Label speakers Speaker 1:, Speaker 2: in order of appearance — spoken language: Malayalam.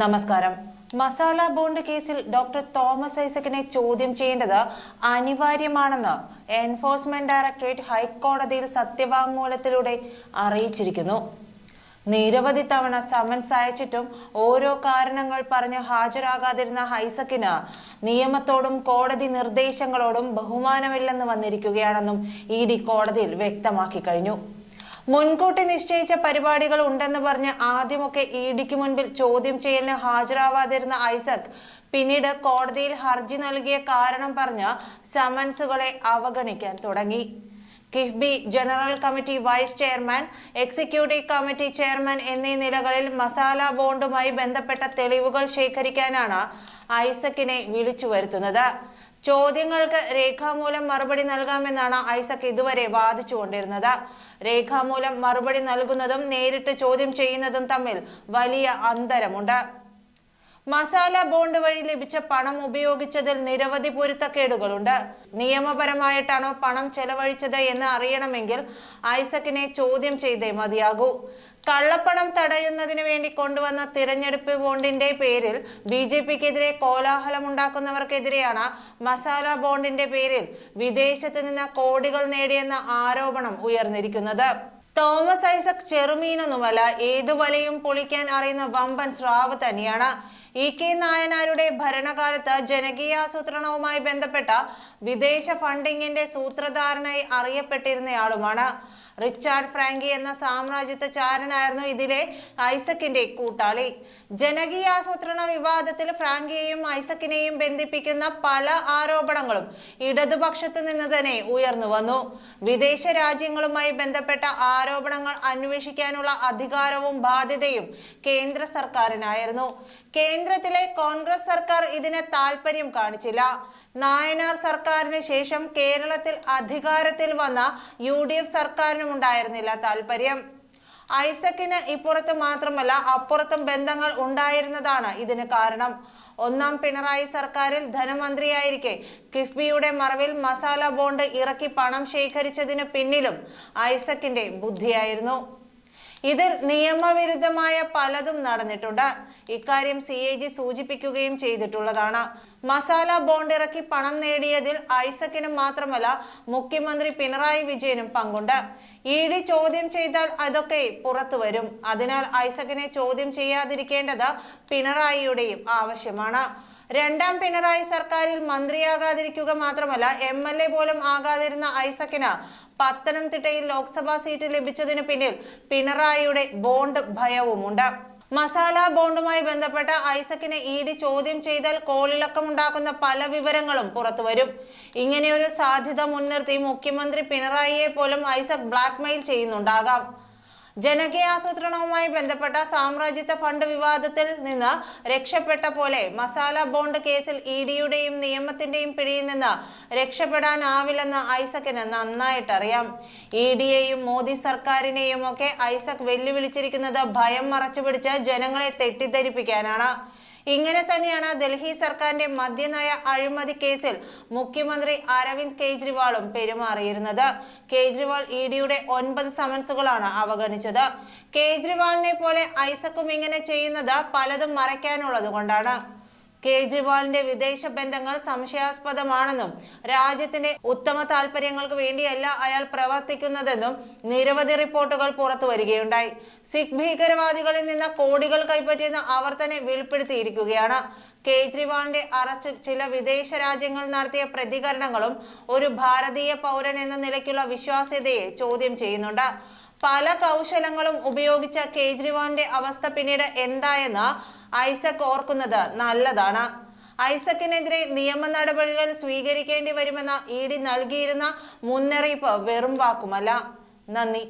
Speaker 1: നമസ്കാരം. മസാല ബോണ്ട് കേസിൽ ഡോക്ടർ തോമസ് ഐസക്കിനെ ചോദ്യം ചെയ്യേണ്ടത് അനിവാര്യമാണെന്ന് എൻഫോഴ്സ്മെന്റ് ഡയറക്ടറേറ്റ് ഹൈക്കോടതിയിൽ സത്യവാങ്മൂലത്തിലൂടെ അറിയിച്ചിരിക്കുന്നു. നിരവധി തവണ സമൻസ് അയച്ചിട്ടും ഓരോ കാരണങ്ങൾ പറഞ്ഞ് ഹാജരാകാതിരുന്ന ഹൈസക്കിന് നിയമത്തോടും കോടതി നിർദ്ദേശങ്ങളോടും ബഹുമാനമില്ലെന്ന് വന്നിരിക്കുകയാണെന്നും ഇ ഡി കോടതിയിൽ വ്യക്തമാക്കി കഴിഞ്ഞു. മുൻകൂട്ടി നിശ്ചയിച്ച പരിപാടികൾ ഉണ്ടെന്ന് പറഞ്ഞ് ആദ്യമൊക്കെ ഇ ഡിക്ക് മുൻപിൽ ചോദ്യം ചെയ്യലിന് ഹാജരാവാതിരുന്ന ഐസക് പിന്നീട് കോടതിയിൽ ഹർജി നൽകിയ കാരണം പറഞ്ഞ് സമൻസുകളെ അവഗണിക്കാൻ തുടങ്ങി. KIIFB general committee vice chairman executive committee chairman എന്നീ നിലകളിൽ മസാല ബോണ്ടുമായി ബന്ധപ്പെട്ട തെളിവുകൾ ശേഖരിക്കാനാണ് ഐസക്കിനെ വിളിച്ചു വരുത്തുന്നത്. ചോദ്യങ്ങൾക്ക് രേഖാമൂലം മറുപടി നൽകാമെന്നാണ് ഐസക് ഇതുവരെ വാദിച്ചുകൊണ്ടിരുന്നത്. രേഖാമൂലം മറുപടി നൽകുന്നതും നേരിട്ട് ചോദ്യം ചെയ്യുന്നതും തമ്മിൽ വലിയ അന്തരമുണ്ട്. മസാല ബോണ്ട് വഴി ലഭിച്ച പണം ഉപയോഗിച്ചതിൽ നിരവധി പൊരുത്തക്കേടുകളുണ്ട്. നിയമപരമായിട്ടാണോ പണം ചെലവഴിച്ചത് എന്ന് അറിയണമെങ്കിൽ ഐസക്കിനെ ചോദ്യം ചെയ്തേ മതിയാകൂ. കള്ളപ്പണം തടയുന്നതിന് വേണ്ടി കൊണ്ടുവന്ന തിരഞ്ഞെടുപ്പ് ബോണ്ടിന്റെ പേരിൽ ബി ജെ പിക്കെതിരെ കോലാഹലമുണ്ടാക്കുന്നവർക്കെതിരെയാണ് മസാല ബോണ്ടിന്റെ പേരിൽ വിദേശത്ത് നിന്ന് കോടികൾ നേടിയെന്ന ആരോപണം ഉയർന്നിരിക്കുന്നത്. തോമസ് ഐസക് ചെറുമീനൊന്നുമല്ല ഏതു വലയും പൊളിക്കാൻ അറിയുന്ന വമ്പൻ സ്രാവ് തന്നെയാണ്. ഇ കെ നായനാരുടെ ഭരണകാലത്ത് ജനകീയാസൂത്രണവുമായി ബന്ധപ്പെട്ട വിദേശ ഫണ്ടിങ്ങിന്റെ സൂത്രധാരനായി അറിയപ്പെട്ടിരുന്നയാളുമാണ്. റിച്ചാർഡ് ഫ്രാങ്കി എന്ന സാമ്രാജ്യത്വ ചാരനായിരുന്നു ഇതിലെ ഐസക്കിന്റെ കൂട്ടാളി. ജനകീയാസൂത്രണ വിവാദത്തിൽ ഫ്രാങ്കിയെയും ഐസക്കിനെയും ബന്ധിപ്പിക്കുന്ന പല ആരോപണങ്ങളും ഇടതുപക്ഷത്തു നിന്ന് തന്നെ ഉയർന്നു വന്നു. വിദേശ രാജ്യങ്ങളുമായി ബന്ധപ്പെട്ട ആരോപണങ്ങൾ അന്വേഷിക്കാനുള്ള അധികാരവും ബാധ്യതയും കേന്ദ്ര സർക്കാരിനായിരുന്നു. കേന്ദ്രത്തിലെ കോൺഗ്രസ് സർക്കാർ ഇതിന് താല്പര്യം കാണിച്ചില്ല. നായനാർ സർക്കാരിന് ശേഷം കേരളത്തിൽ അധികാരത്തിൽ വന്ന യു ഡി എഫ് സർക്കാരിനും ഉണ്ടായിരുന്നില്ല താല്പര്യം ഐസക്കിന് ഇപ്പുറത്ത് മാത്രമല്ല അപ്പുറത്തും ബന്ധങ്ങൾ ഉണ്ടായിരുന്നതാണ് ഇതിന് കാരണം. ഒന്നാം പിണറായി സർക്കാരിൽ ധനമന്ത്രിയായിരിക്കെ കിഫ്ബിയുടെ മറവിൽ മസാല ബോണ്ട് ഇറക്കി പണം ശേഖരിച്ചതിന് പിന്നിലും ഐസക്കിന്റെ ബുദ്ധിയായിരുന്നു. ഇതിൽ നിയമവിരുദ്ധമായ പലതും നടന്നിട്ടുണ്ട്. ഇക്കാര്യം സി എ ജി സൂചിപ്പിക്കുകയും ചെയ്തിട്ടുള്ളതാണ്. മസാല ബോണ്ട് ഇറക്കി പണം നേടിയതിൽ ഐസക്കിനും മാത്രമല്ല മുഖ്യമന്ത്രി പിണറായി വിജയനും പങ്കുണ്ട്. ഇ ഡി ചോദ്യം ചെയ്താൽ അതൊക്കെ പുറത്തു വരും. അതിനാൽ ഐസക്കിനെ ചോദ്യം ചെയ്യാതിരിക്കേണ്ടത് പിണറായിയുടെയും ആവശ്യമാണ്. രണ്ടാം പിണറായി സർക്കാരിൽ മന്ത്രിയാകാതിരിക്കുക മാത്രമല്ല എം എൽ എ പോലും ആകാതിരുന്ന ഐസക്കിന് പത്തനംതിട്ടയിൽ ലോക്സഭാ സീറ്റ് ലഭിച്ചതിന് പിന്നിൽ പിണറായിയുടെ ബോണ്ട് ഭയവുമുണ്ട്. മസാല ബോണ്ടുമായി ബന്ധപ്പെട്ട ഐസക്കിനെ ഇ ഡി ചോദ്യം ചെയ്താൽ കോളിളക്കമുണ്ടാക്കുന്ന പല വിവരങ്ങളും പുറത്തുവരും. ഇങ്ങനെയൊരു സാധ്യത മുൻനിർത്തി മുഖ്യമന്ത്രി പിണറായിയെ പോലും ഐസക് ബ്ലാക്ക്മെയിൽ ചെയ്യുന്നുണ്ടാകാം. ജനകീയാസൂത്രണവുമായി ബന്ധപ്പെട്ട സാമ്രാജ്യത്വ ഫണ്ട് വിവാദത്തിൽ നിന്ന് രക്ഷപ്പെട്ട പോലെ മസാല ബോണ്ട് കേസിൽ ഇ ഡിയുടെയും നിയമത്തിന്റെയും പിടിയിൽ നിന്ന് രക്ഷപ്പെടാനാവില്ലെന്ന് ഐസക്കിന് നന്നായിട്ട് അറിയാം ഇ ഡിയെയും മോദി സർക്കാരിനെയും ഒക്കെ ഐസക് വെല്ലുവിളിച്ചിരിക്കുന്നത് ഭയം മറച്ചുപിടിച്ച് ജനങ്ങളെ തെറ്റിദ്ധരിപ്പിക്കാനാണ്. ഇങ്ങനെ തന്നെയാണ് ഡൽഹി സർക്കാരിന്റെ മദ്യനയ അഴിമതി കേസിൽ മുഖ്യമന്ത്രി അരവിന്ദ് കെജ്രിവാളും പെരുമാറിയിരുന്നത്. കേജ്രിവാൾ ഇ ഡിയുടെ ഒൻപത് സമൻസുകളാണ് അവഗണിച്ചത്. കേജ്രിവാളിനെ പോലെ ഐസക്കും ഇങ്ങനെ ചെയ്യുന്നത് പലതും മറയ്ക്കാനുള്ളത് കൊണ്ടാണ്. കേജ്രിവാളിന്റെ വിദേശ ബന്ധങ്ങൾ സംശയാസ്പദമാണെന്നും രാജ്യത്തിന്റെ ഉത്തമ താല്പര്യങ്ങൾക്ക് വേണ്ടിയല്ല അയാൾ പ്രവർത്തിക്കുന്നതെന്നും നിരവധി റിപ്പോർട്ടുകൾ പുറത്തു വരികയുണ്ടായി. സിഖ് ഭീകരവാദികളിൽ നിന്ന് കോടികൾ കൈപ്പറ്റിയെന്ന് അവർ തന്നെ വെളിപ്പെടുത്തിയിരിക്കുകയാണ് കേജ്രിവാളിന്റെ അറസ്റ്റ് ചില വിദേശ രാജ്യങ്ങൾ നടത്തിയ പ്രതികരണങ്ങളും ഒരു ഭാരതീയ പൗരൻ എന്ന നിലയ്ക്കുള്ള വിശ്വാസ്യതയെ ചോദ്യം ചെയ്യുന്നുണ്ട്. പല കൗശലങ്ങളും ഉപയോഗിച്ച കേജ്രിവാളിന്റെ അവസ്ഥ പിന്നീട് എന്തായെന്ന് ഐസക് ഓർക്കുന്നത് നല്ലതാണ്. ഐസക്കിനെതിരെ നിയമ നടപടികൾ സ്വീകരിക്കേണ്ടി വരുമെന്ന ഇ ഡി നൽകിയിരുന്ന മുന്നറിയിപ്പ് വെറും വാക്കുമല്ല. നന്ദി.